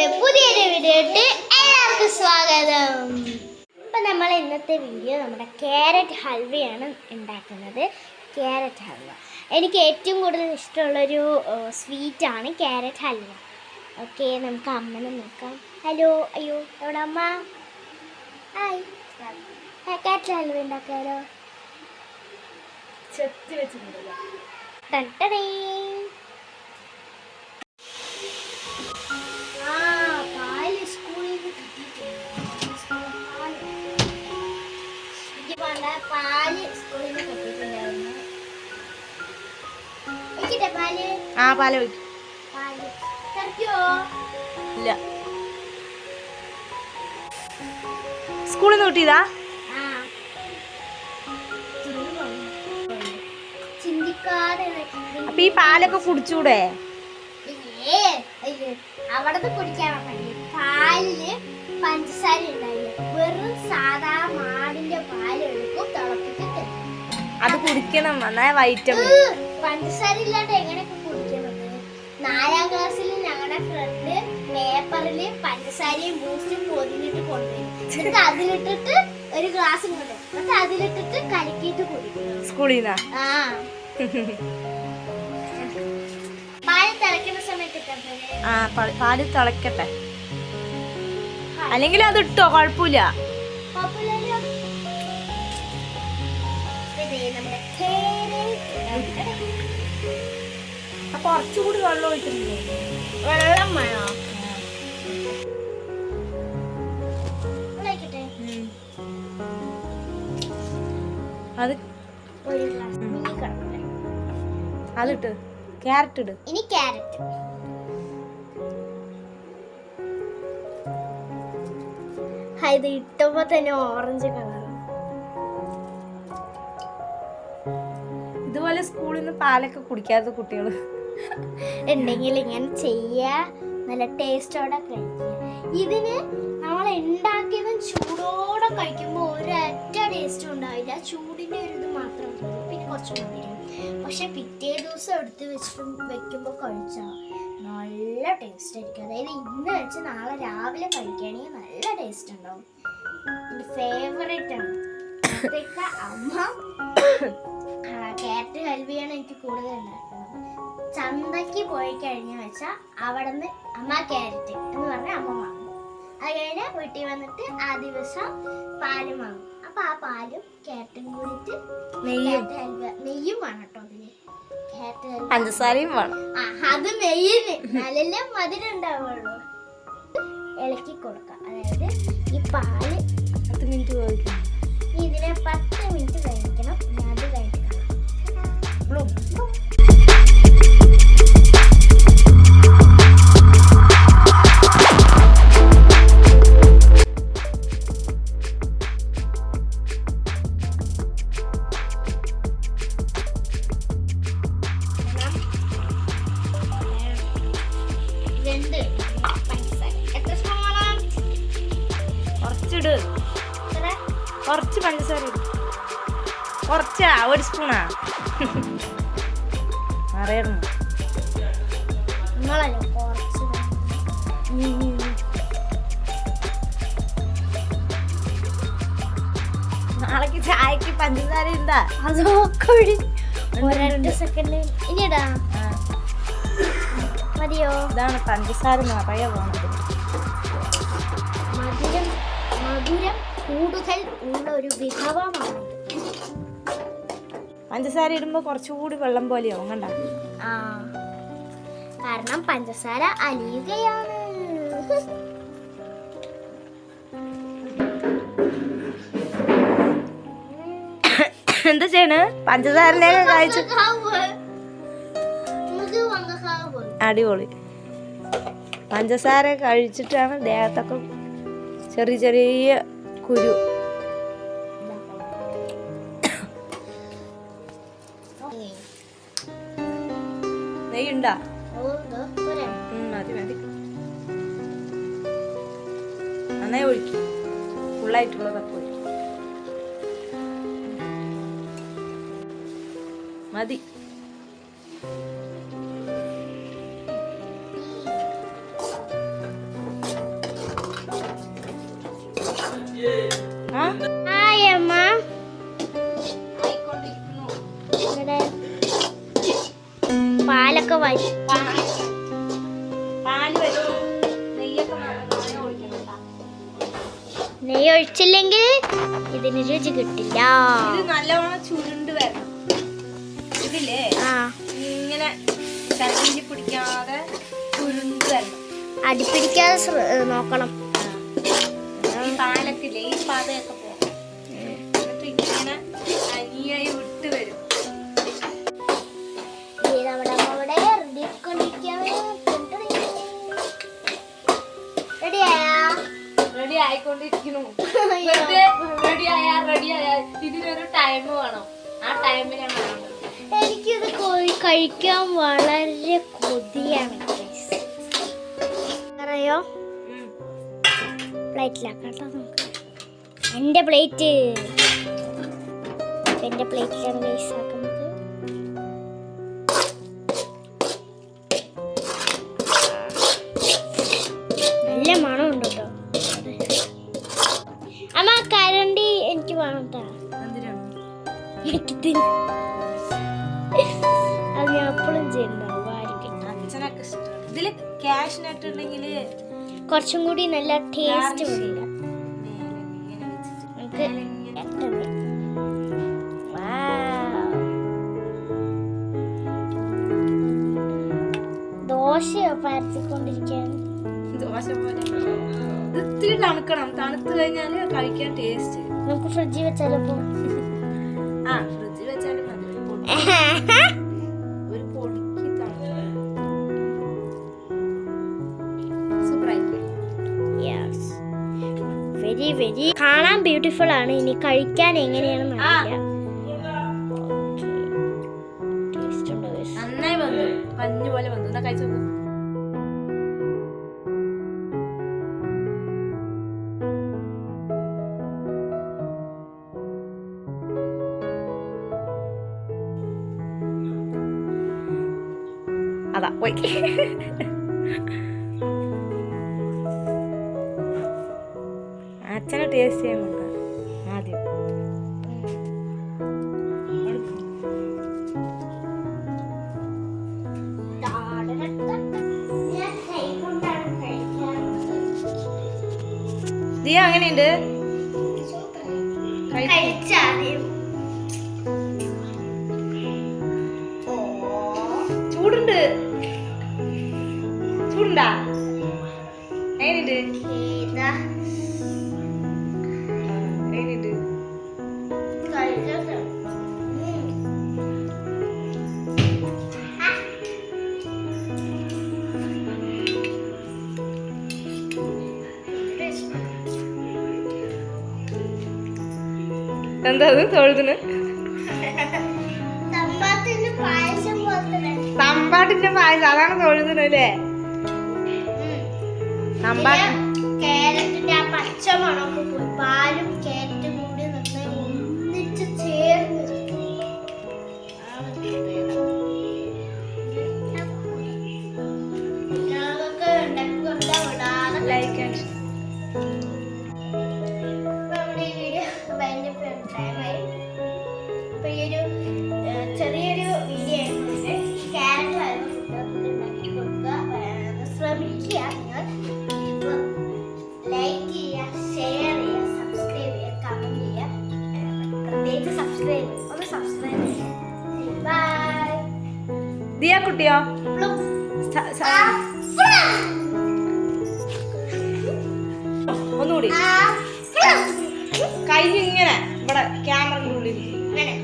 നമ്മുടെ പുതിയൊരു വീഡിയോട്ട് എല്ലാവർക്കും സ്വാഗതം. ഇപ്പം നമ്മൾ ഇന്നത്തെ വീഡിയോ നമ്മുടെ ക്യാരറ്റ് ഹൽവയാണ് ഉണ്ടാക്കുന്നത്. ക്യാരറ്റ് ഹൽവ. എനിക്ക് ഏറ്റവും കൂടുതൽ ഇഷ്ടമുള്ളൊരു സ്വീറ്റാണ് ക്യാരറ്റ് ഹൽവ. ഓക്കെ നമുക്ക് അമ്മനെ നോക്കാം. ഹലോ അയ്യോ എവിടെ അമ്മ? ഹായ്. ക്യാരറ്റ് ഹൽവ ഉണ്ടാക്കാലോ? ചെത്തി വെച്ചിട്ടുണ്ടല്ലോ. പാൽ സ്കൂളിൽ നിന്ന് കിട്ടിയിട്ടുണ്ടായിരുന്നു. ഒഴിക്കട്ടെ പാൽ? ആ പാല ഒഴിക്കും പാൽ. തെറിക്കുവോ? ഇല്ല സ്കൂളിൽ നിന്ന് കിട്ടിയതാ അപ്പൊ ഈ പാലൊക്കെ കുടിച്ചൂടെ അവിടത്തെ കുടിക്കാൻ പാലിൽ പഞ്ചസാര ഉണ്ടായില്ല വെറും സാധാ തിളപ്പിച്ചിട്ട് അത് കുടിക്കണം എന്നാ വൈറ്റമിൻ പഞ്ചസാര ഇല്ലാണ്ട് എങ്ങനെ കുടിക്കുന്നത് നാലാം ക്ലാസ്സിൽ ഞങ്ങളുടെ ഫ്രണ്ട് പേപ്പറിൽ പഞ്ചസാരയും ബൂസ്റ്റും പൊതിഞ്ഞിട്ട് കൊണ്ടുവരും എന്നിട്ട് അതിലിട്ടിട്ട് ഒരു ഗ്ലാസ് കൊണ്ട് എന്നിട്ട് അതിലിട്ടിട്ട് കലക്കിയിട്ട് കുടിക്കും. സ്കൂളിൽ നിന്നാ ആ. പാൽ തിളക്കുന്ന സമയത്ത് ആ പാൽ തിളക്കട്ടെ. അല്ലെങ്കിൽ അത് ഇട്ടോ കുഴപ്പമില്ല. നമ്മുടെ. അപ്പൊ കുറച്ചുകൂടി വെള്ളം ഒഴിച്ചിട്ടുണ്ട് വെള്ളം വേണോ? അത് അതിട്ട്. ക്യാരറ്റ് ഇട്. ഇനി ക്യാരറ്റ് ഇത് ഇട്ടപ്പോ തന്നെ ഓറഞ്ച് കളർ ഇതുപോലെ സ്കൂളിൽ നിന്ന് പാലൊക്കെ കുടിക്കാത്ത കുട്ടികൾ. ഉണ്ടെങ്കിൽ ഇങ്ങനെ ചെയ്യുക നല്ല ടേസ്റ്റോടെ കഴിക്കുക. ഇതിന് നമ്മൾ ഉണ്ടാക്കിയതും ചൂടോടെ കഴിക്കുമ്പോൾ ഒരൊറ്റ ടേസ്റ്റും ഉണ്ടാവില്ല. ചൂടിന്റെ ഒരു ഇത് മാത്രം പിന്നെ കുറച്ച് മധുരം. പക്ഷെ പിറ്റേ ദിവസം എടുത്ത് വെച്ചിട്ട് വെക്കുമ്പോൾ കഴിച്ചാൽ നല്ല ടേസ്റ്റ് ആയിരിക്കും. അതായത് ഇന്ന് വെച്ച് നാളെ രാവിലെ കഴിക്കുകയാണെങ്കിൽ നല്ല ടേസ്റ്റ് ഉണ്ടാവും. എന്റെ ഫേവറേറ്റ് ആണ്. അമ്മ എനിക്ക് കൂടുതൽ ഉണ്ടാക്കുന്നത് ചന്തയ്ക്ക് പോയി കഴിഞ്ഞു വെച്ചാൽ അവിടെ നിന്ന് അമ്മ ക്യാരറ്റ് എന്ന് പറഞ്ഞാൽ അമ്മ വാങ്ങും. അത് കഴിഞ്ഞ് വീട്ടിൽ വന്നിട്ട് ആ ദിവസം പാലും വാങ്ങും. അപ്പൊ ആ പാലും ക്യാരറ്റും കൂടിയിട്ട് നെയ്യും. വേണം കേട്ടോ അതിന്. പഞ്ചസാരയും വേണം. അത് മെയിന് നല്ല മധുരം ഉണ്ടാവുള്ളൂ. ഇളക്കി കൊടുക്കാം. അതായത് ഈ പാൽ പത്ത് മിനിറ്റ് ഇതിനെ പത്ത് മിനിറ്റ് കഴിഞ്ഞിട്ട് സ്പൂൺ കുറച്ചിട്. കുറച്ച് പഞ്ചസാര കുറച്ചാ ഒരു സ്പൂണാ. അറിയണം. നിങ്ങളല്ലോ കുറച്ച് നാളേക്ക് ചായക്ക് പഞ്ചസാര എന്താ അതൊക്കെ ഒരൊറ്റ സെക്കൻഡ് ഇനിടാ മതിയോ? ഇതാണ് പഞ്ചസാര നിറയെ പോണത് മധുരം മധുരം കൂടുതൽ ഉള്ള ഒരു വിഭവമാണ്. പഞ്ചസാര ഇടുമ്പോൾ കുറച്ചുകൂടി വെള്ളം പോലെയാവും കണ്ട കാരണം പഞ്ചസാര അലിയുകയാണ്. എന്താ ചെയ്യണ്? പഞ്ചസാരയിലേക്ക് കഴിച്ചു അടിപൊളി. പഞ്ചസാര കഴിച്ചിട്ടാണ് ദേഹത്തൊക്കെ ചെറിയ ചെറിയ കുരു മതി മതി നന്നായി ഒഴിക്കും. ഫുള്ളായിട്ടുള്ളതൊക്കെ ഒഴിക്കും. മതി. ഒഴിച്ചില്ലെങ്കിൽ ഇതിന് രുചി കിട്ടില്ല. ഇത് നല്ലവണ്ണം ചുരുണ്ട് വരണം. ഇതില്ലേ? ആ. ഇങ്ങനെ പിടിക്കാതെ ചുരുണ്ട് വരണം. നോക്കണം. പാലൊക്കെ ഈ പാതയൊക്കെ പോകും എന്നിട്ട് ഇങ്ങനെ കഴിക്കാൻ വളരെ കൊതിയാണ് പറയോ പ്ലേറ്റിലാക്കട്ടോ നമുക്ക്. എന്റെ പ്ലേറ്റ്. എന്റെ പ്ലേറ്റിലാണ് ഗൈസ് ക്യാഷ് കുറച്ചും കൂടി നല്ല ടേസ്റ്റ് വെച്ചിട്ട് നമുക്ക്. ദോശ പരത്തിക്കൊണ്ടിരിക്കുകയാണ്. ദോശ പോലെ. ഇത് ഇത്തിരി തണുക്കണം. തണുത്ത് കഴിഞ്ഞാൽ കഴിക്കാൻ ടേസ്റ്റ് നമുക്ക് ഫ്രിഡ്ജിൽ വെച്ചാലും ആ ഫ്രിഡ്ജിൽ വെച്ചാലും മതി. കാണാൻ ബ്യൂട്ടിഫുൾ ആണ്. ഇനി കഴിക്കാൻ എങ്ങനെയാണെന്ന്. നന്നായി വന്നു. പഞ്ഞു പോലെ വന്നു. എന്നാ കഴിച്ചു നോക്ക്. അതാ പോയി. അച്ഛനെ ടേസ്റ്റ് ചെയ്യാൻ നോക്കാം ആദ്യം. ദിയ അങ്ങനെയുണ്ട് ചൂടുണ്ട്. ചൂടുണ്ടാ? എങ്ങനെയുണ്ട്? എന്താ അത് തൊഴുതിന്? തമ്പാട്ടിന്റെ പായസം അതാണ് തൊഴുതിന് അല്ലേ? തമ്പാട്ട് കേരറ്റിന്റെ ആ പച്ച മണമൊക്കെ പോയി. ദിയ കുട്ടിയോ? ഒന്നുകൂടി. കൈ ഇങ്ങനെ ഇവിടെ ക്യാമറയുടെ ഉള്ളിൽ. അങ്ങനെ